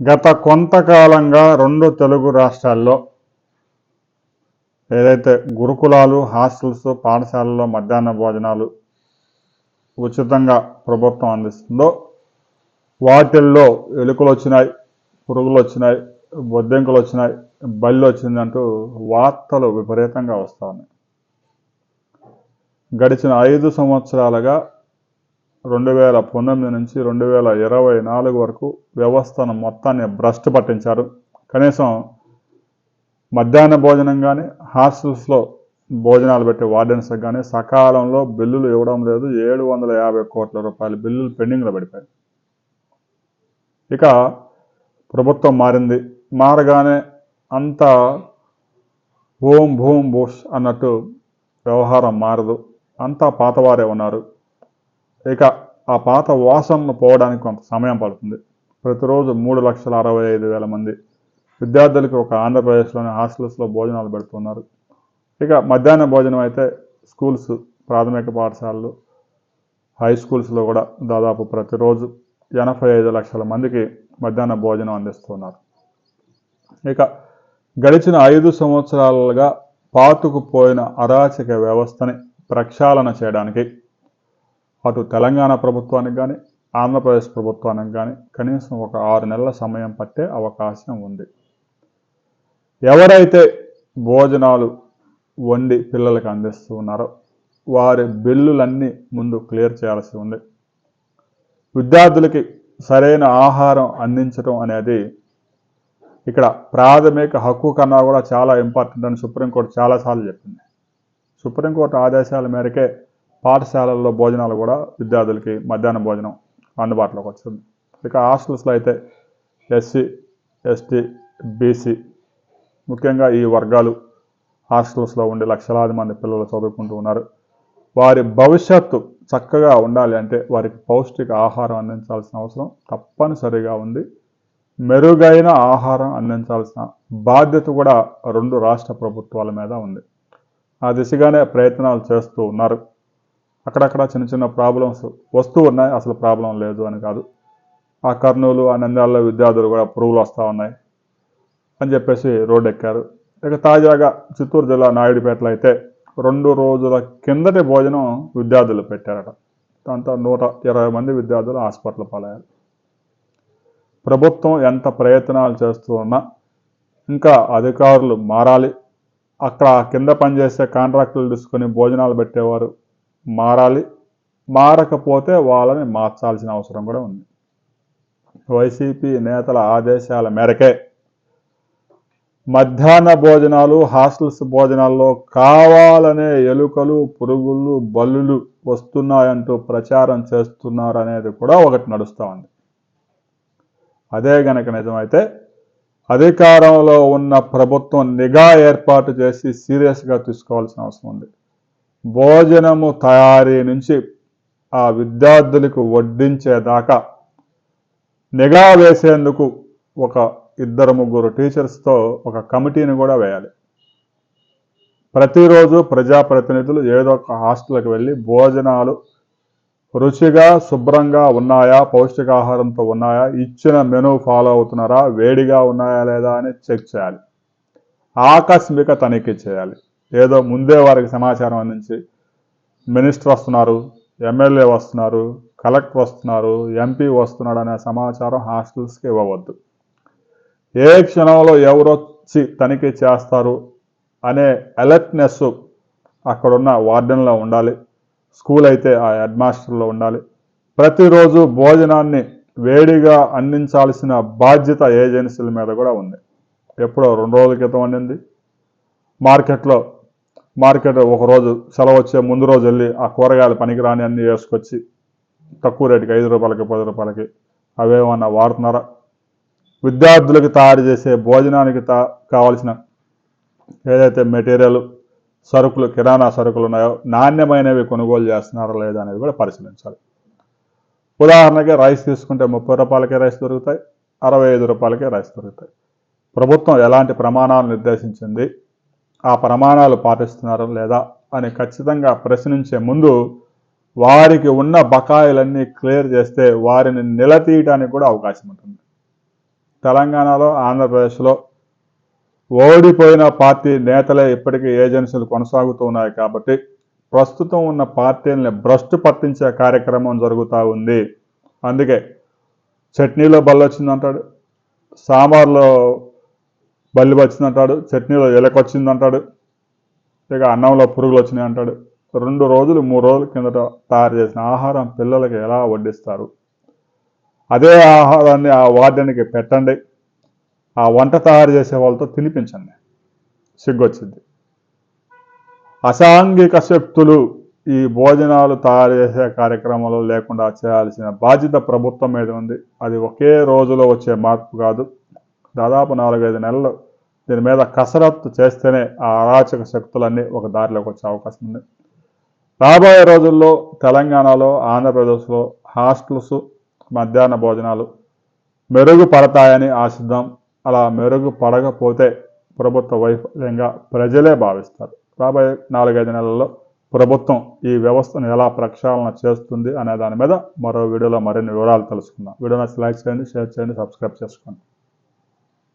గత కొంతకాలంగా రెండు తెలుగు రాష్ట్రాల్లో ఏదైతే గురుకులాలు హాస్టల్స్ పాఠశాలల్లో మధ్యాహ్న భోజనాలు ఉచితంగా ప్రభుత్వం అందిస్తుందో వాటిల్లో ఎలుకలు వచ్చినాయి పురుగులు వచ్చినాయి బొద్దెంకులు వచ్చినాయి బల్లి వచ్చిందంటూ వార్తలు విపరీతంగా వస్తూ ఉన్నాయి. గడిచిన ఐదు సంవత్సరాలుగా రెండు వేల పంతొమ్మిది నుంచి రెండు వేల ఇరవై నాలుగు వరకు వ్యవస్థను మొత్తాన్ని భ్రష్టు పట్టించారు. కనీసం మధ్యాహ్న భోజనం కానీ హాస్టల్స్లో భోజనాలు పెట్టే వార్డెన్స్కి కానీ సకాలంలో బిల్లులు ఇవ్వడం లేదు. ఏడు వందల యాభై కోట్ల రూపాయల బిల్లులు పెండింగ్లో పడిపోయాయి. ఇక ప్రభుత్వం మారింది. మారగానే అంతా భూమ్ భూమ్ భూష్ అన్నట్టు వ్యవహారం మారదు. అంతా పాతవారే ఉన్నారు. ఇక ఆ పాత వాసనలు పోవడానికి కొంత సమయం పడుతుంది. ప్రతిరోజు మూడు లక్షల అరవై ఐదు వేల మంది విద్యార్థులకు ఒక ఆంధ్రప్రదేశ్లోని హాస్టల్స్లో భోజనాలు పెడుతున్నారు. ఇక మధ్యాహ్న భోజనం అయితే స్కూల్స్ ప్రాథమిక పాఠశాలలు హై స్కూల్స్లో కూడా దాదాపు ప్రతిరోజు ఎనభై ఐదు లక్షల మందికి మధ్యాహ్న భోజనం అందిస్తున్నారు. ఇక గడిచిన ఐదు సంవత్సరాలుగా పాతుకుపోయిన అరాచక వ్యవస్థని ప్రక్షాళన చేయడానికి అటు తెలంగాణ ప్రభుత్వానికి కానీ ఆంధ్రప్రదేశ్ ప్రభుత్వానికి కానీ కనీసం ఒక ఆరు నెలల సమయం పట్టే అవకాశం ఉంది. ఎవరైతే భోజనాలు వండి పిల్లలకు అందిస్తూ ఉన్నారో వారి బిల్లులన్నీ ముందు క్లియర్ చేయాల్సి ఉంది. విద్యార్థులకి సరైన ఆహారం అందించడం అనేది ఇక్కడ ప్రాథమిక హక్కు కన్నా కూడా చాలా ఇంపార్టెంట్ అని సుప్రీంకోర్టు చాలాసార్లు చెప్పింది. సుప్రీంకోర్టు ఆదేశాల మేరకే పాఠశాలల్లో భోజనాలు కూడా విద్యార్థులకి మధ్యాహ్న భోజనం అందుబాటులోకి వచ్చింది. ఇక హాస్టల్స్లో అయితే ఎస్సీ ఎస్టీ బీసీ ముఖ్యంగా ఈ వర్గాలు హాస్టల్స్లో ఉండి లక్షలాది మంది పిల్లలు చదువుకుంటూ ఉన్నారు. వారి భవిష్యత్తు చక్కగా ఉండాలి అంటే వారికి పౌష్టిక ఆహారం అందించాల్సిన అవసరం తప్పనిసరిగా ఉంది. మెరుగైన ఆహారం అందించాల్సిన బాధ్యత కూడా రెండు రాష్ట్ర ప్రభుత్వాల మీద ఉంది. ఆ దిశగానే ప్రయత్నాలు చేస్తూ ఉన్నారు. అక్కడక్కడ చిన్న చిన్న ప్రాబ్లమ్స్ వస్తూ ఉన్నాయి. అసలు ప్రాబ్లం లేదు అని కాదు. ఆ కర్నూలు ఆ నంద్యాలలో విద్యార్థులు కూడా పురుగులు వస్తూ ఉన్నాయి అని చెప్పేసి రోడ్డు ఎక్కారు ఇక తాజాగా చిత్తూరు జిల్లా నాయుడుపేటలో అయితే రెండు రోజుల కిందటి భోజనం విద్యార్థులు పెట్టారట. దాంతో నూట ఇరవై మంది విద్యార్థులు హాస్పిటల్ పాలయ్యారు. ప్రభుత్వం ఎంత ప్రయత్నాలు చేస్తూ ఉన్నా ఇంకా అధికారులు మారాలి. అక్కడ కింద పనిచేసే కాంట్రాక్టులు తీసుకొని భోజనాలు పెట్టేవారు మారాలి మారకపోతే వాళ్ళని మార్చాల్సిన అవసరం కూడా ఉంది. వైసీపీ నేతల ఆదేశాల మేరకే మధ్యాహ్న భోజనాలు హాస్టల్స్ భోజనాల్లో కావాలనే ఎలుకలు పురుగులు బల్లులు వస్తున్నాయంటూ ప్రచారం చేస్తున్నారు అనేది కూడా ఒకటి నడుస్తూ ఉంది. అదే గనక నిజమైతే అధికారంలో ఉన్న ప్రభుత్వం నిఘా ఏర్పాటు చేసి సీరియస్గా తీసుకోవాల్సిన అవసరం ఉంది. భోజనము తయారీ నుంచి ఆ విద్యార్థులకు వడ్డించేదాకా నిఘా వేసేందుకు ఒక ఇద్దరు ముగ్గురు టీచర్స్తో ఒక కమిటీని కూడా వేయాలి. ప్రతిరోజు ప్రజాప్రతినిధులు ఏదో ఒక హాస్టల్కి వెళ్ళి భోజనాలు రుచిగా శుభ్రంగా ఉన్నాయా పౌష్టికాహారంతో ఉన్నాయా ఇచ్చిన మెనూ ఫాలో అవుతున్నారా వేడిగా ఉన్నాయా లేదా అని చెక్ చేయాలి. ఆకస్మిక తనిఖీ చేయాలి. ఏదో ముందే వారికి సమాచారం అందించి మినిస్టర్ వస్తున్నారు ఎమ్మెల్యే వస్తున్నారు కలెక్టర్ వస్తున్నారు ఎంపీ వస్తున్నాడు అనే సమాచారం హాస్టల్స్కి ఇవ్వవద్దు. ఏ క్షణంలో ఎవరొచ్చి తనిఖీ చేస్తారు అనే అలర్ట్నెస్ అక్కడున్న వార్డెన్లో ఉండాలి స్కూల్ అయితే ఆ హెడ్ మాస్టర్లో ఉండాలి. ప్రతిరోజు భోజనాన్ని వేడిగా అందించాల్సిన బాధ్యత ఏజెన్సీల మీద కూడా ఉంది. ఎప్పుడో రెండు రోజుల క్రితం వండింది మార్కెట్లో మార్కెట్ ఒకరోజు సెలవు వచ్చే ముందు రోజు వెళ్ళి ఆ కూరగాయలు పనికిరాని అన్ని వేసుకొచ్చి తక్కువ రేటుకి ఐదు రూపాయలకి పది రూపాయలకి అవేమన్నా వాడుతున్నారా? విద్యార్థులకు తయారు చేసే భోజనానికి తా కావాల్సిన ఏదైతే మెటీరియల్ సరుకులు కిరాణా సరుకులు ఉన్నాయో నాణ్యమైనవి కొనుగోలు చేస్తున్నారా లేదా అనేది కూడా పరిశీలించాలి. ఉదాహరణకి రైస్ తీసుకుంటే ముప్పై రూపాయలకే రైస్ దొరుకుతాయి అరవై ఐదు రూపాయలకే రైస్ దొరుకుతాయి. ప్రభుత్వం ఎలాంటి ప్రమాణాలు నిర్దేశించింది? ఆ ప్రమాణాలు పాటిస్తున్నారా లేదా అని ఖచ్చితంగా ప్రశ్నించే ముందు వారికి ఉన్న బకాయిలన్నీ క్లియర్ చేస్తే వారిని నిలతీయడానికి కూడా అవకాశం ఉంటుంది. తెలంగాణలో ఆంధ్రప్రదేశ్లో ఓడిపోయిన పార్టీ నేతలే ఇప్పటికీ ఏజెన్సీలు కొనసాగుతూ ఉన్నాయి కాబట్టి ప్రస్తుతం ఉన్న పార్టీలని భ్రష్టు పట్టించే కార్యక్రమం జరుగుతూ ఉంది. అందుకే చట్నీలో బల్లొచ్చిందంటాడు సాంబార్లో బల్లి వచ్చిందంటాడు చట్నీలో ఎలకొచ్చిందంటాడు ఇక అన్నంలో పురుగులు వచ్చినాయి అంటాడు. రెండు రోజులు మూడు రోజుల కిందట తయారు చేసిన ఆహారం పిల్లలకి ఎలా వడ్డిస్తారు? అదే ఆహారాన్ని ఆ వార్డెన్కి పెట్టండి. ఆ వంట తయారు చేసే వాళ్ళతో తినిపించండి. సిగ్గొచ్చింది. అసాంఘిక శక్తులు ఈ భోజనాలు తయారు చేసే కార్యక్రమంలో లేకుండా చేయాల్సిన బాధ్యత ప్రభుత్వం మీద ఉంది. అది ఒకే రోజులో వచ్చే మార్పు కాదు. దాదాపు నాలుగైదు నెలలు దీని మీద కసరత్తు చేస్తేనే ఆ అరాచక శక్తులన్నీ ఒక దారిలోకి వచ్చే అవకాశం ఉంది. రాబోయే రోజుల్లో తెలంగాణలో ఆంధ్రప్రదేశ్లో హాస్టల్స్ మధ్యాహ్న భోజనాలు మెరుగుపడతాయని ఆశిద్దాం. అలా మెరుగుపడకపోతే ప్రభుత్వ వైఫల్యంగా ప్రజలే భావిస్తారు. రాబోయే నాలుగైదు నెలల్లో ప్రభుత్వం ఈ వ్యవస్థను ఎలా ప్రక్షాళన చేస్తుంది అనే దాని మీద మరో వీడియోలో మరిన్ని వివరాలు తెలుసుకుందాం. వీడియో నచ్చి లైక్ చేయండి షేర్ చేయండి సబ్స్క్రైబ్ చేసుకోండి.